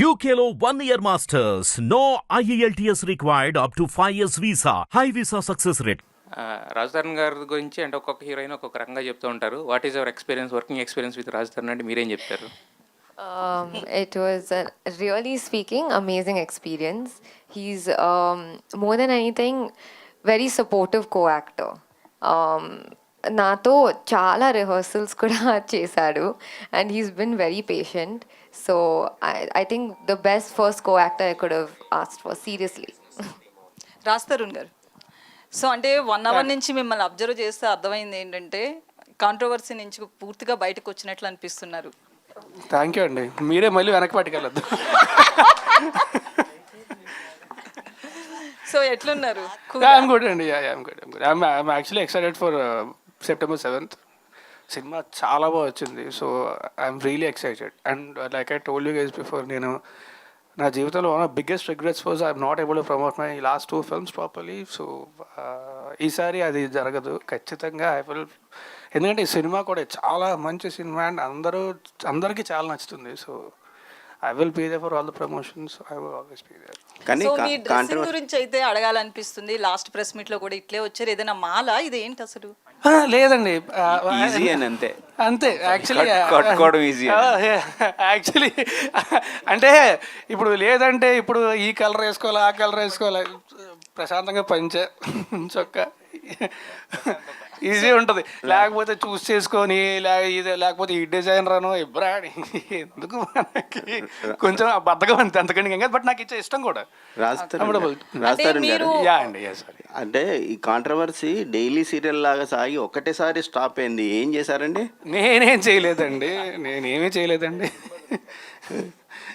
యూకేలో one year masters no IELTS required up to five years visa high visa success rate Rajadharan గారి గురించి అంటే ఒక్కొక్క heroine ఒక్కొక్క రకంగా చెప్తూ ఉంటారు. What is our experience working experience with Rajadharan అంటే మీరేం చెప్తారు? It was really speaking amazing experience he's more than anything very supportive co actor నాతో చాలా రిహర్సల్స్ కూడా చేశాడు. And he's been very patient so I think the best first co actor I could asked for seriously Raj Tarun గారు. So అంటే one hour నుంచి మిమ్మల్ని observe చేస్తే అర్థమైంది ఏంటంటే కాంట్రవర్సీ నుంచి పూర్తిగా బయటకు వచ్చినట్లు అనిపిస్తున్నారు. థ్యాంక్ యూ అండి. మీరే మళ్ళీ వెనక్కి పట్టుకెళ్ళద్దు. సో ఎట్లున్నారు? ఐఎమ్ గుడ్ అండి. I'm good I'm actually excited for September seventh cinema చాలా బాగా వచ్చింది. So I'm really excited and like I told you guys before నేను నా జీవితంలో one of biggest regrets was I'm not able to promote my last two films properly so ఈసారి అది జరగదు. ఖచ్చితంగా ఐ విల్ ఎందుకంటే ఈ సినిమా కూడా చాలా మంచి సినిమా అండ్ అందరూ అందరికీ చాలా నచ్చుతుంది. So I will be there for all the promotions I will always be there కానీ మీ డ్రెస్సింగ్ గురించి అయితే అడగాలనిపిస్తుంది. లాస్ట్ ప్రెస్ మీట్లో కూడా ఇట్లే వచ్చారు. ఏదైనా మాల? ఇది ఏంటి అసలు? లేదండి. ఈజీ అని అంతే. అంతే యాక్చువల్లీ కట్టుకోవడం అని. యాక్చువల్లీ అంటే ఇప్పుడు లేదంటే ఇప్పుడు ఈ కలర్ వేసుకోవాలి ఆ కలర్ వేసుకోవాలి. ప్రశాంతంగా పంచ చొక్క. ఈజీ ఉంటుంది. లేకపోతే చూస్ చేసుకొని ఇది లేకపోతే ఈ డిజైన్ రాను ఇబ్రాడి ఎందుకు మనకి? కొంచెం ఆ బద్ధకం అంతే అంతకంటే ఇంకా బట్ నాకు ఇచ్చే ఇష్టం కూడా. రాస్తారు. Comfortable. రాస్తారు గారు మీరు- యా అండి యా సారీ. అంటే ఈ కాంట్రవర్సీ డైలీ సీరియల్ లాగా సాగి ఒకటేసారి స్టాప్ అయింది. ఏం చేశారండి? నేనేం చేయలేదండి. నేనేమీ చేయలేదండి.